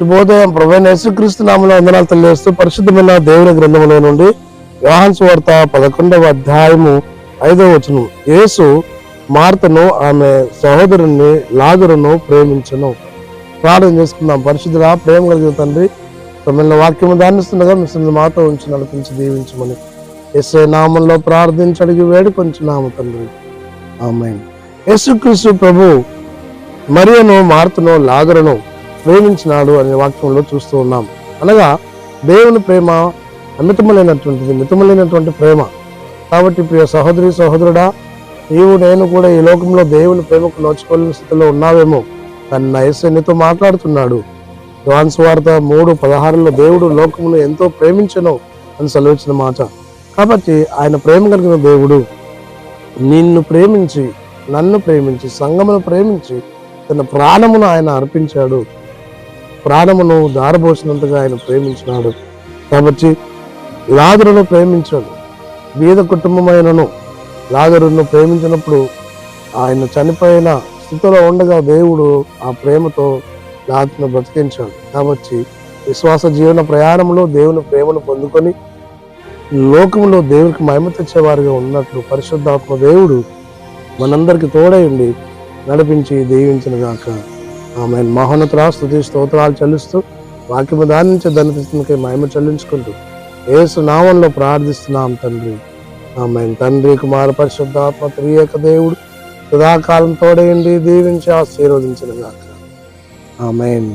శుభోదయం. ప్రభు యేసుక్రీస్తు నామంలో వందనాలు తెలియజేస్తూ పరిశుద్ధమైన దేవుని గ్రంథంలో నుండి యోహాన్ సువార్త పదకొండవ అధ్యాయము ఐదవ వచనం యేసు మార్తను ఆమె సహోదరుని లాజరును ప్రేమించను. ప్రార్థన చేసుకుందాం. పరిశుద్ధుల ప్రేమ కలిగిన తండ్రి తమిళ వాక్యము ధ్యానిస్తుండగా మిమ్మల్ని మాతో ఉంచి నడిపించి దీవించమని ఎస్ఐ నామంలో ప్రార్థించి అడిగి వేడుకొంచున్నాము తండ్రి. ఆమె యేసుక్రీస్తు ప్రభు మరియను మార్తను లాగరను ప్రేమించినాడు అనే వాక్యంలో చూస్తూ ఉన్నాం. అనగా దేవుని ప్రేమ అమితములైనటువంటిది మితములైనటువంటి ప్రేమ. కాబట్టి ప్రియ సహోదరి సహోదరుడా నీవు నేను కూడా ఈ లోకంలో దేవుని ప్రేమకు నోచుకోలేని స్థితిలో ఉన్నావేమో. తన నైసన్యతో మాట్లాడుతున్నాడు. జాన్స్ వార్త మూడు పదహారులో దేవుడు లోకమును ఎంతో ప్రేమించను అని సెలవిచ్చిన మాట. కాబట్టి ఆయన ప్రేమ కలిగిన దేవుడు నిన్ను ప్రేమించి నన్ను ప్రేమించి సంగమును ప్రేమించి తన ప్రాణమును ఆయన అర్పించాడు. ప్రాణమును దారబోసినంతగా ఆయన ప్రేమించినాడు. కాబట్టి లాదరును ప్రేమించాడు. బీద కుటుంబమైనను లాదరును ప్రేమించినప్పుడు ఆయన చనిపోయిన స్థితిలో ఉండగా దేవుడు ఆ ప్రేమతో లాదరును బ్రతికించాడు. కాబట్టి విశ్వాస జీవన ప్రయాణంలో దేవుని ప్రేమను పొందుకొని లోకంలో దేవునికి మహిమ తెచ్చేవారిగా ఉన్నట్లు పరిశుద్ధాత్మ దేవుడు మనందరికి తోడైండి నడిపించి దీవించిన గాక. ఆమె మహోన్నతరా స్థుతి స్తోత్రాలు చెల్లిస్తూ వాక్యము దాని నుంచి ధనతిస్తున్నకై మహిమ చెల్లించుకుంటూ ఏసు నామంలో ప్రార్థిస్తున్నాం తండ్రి. ఆమె తండ్రి కుమార పరిశుద్ధాత్మ త్రియేక దేవుడు సదాకాలం తోడేయండి దీవించి ఆశీర్వదించిన గాక. ఆమెన్.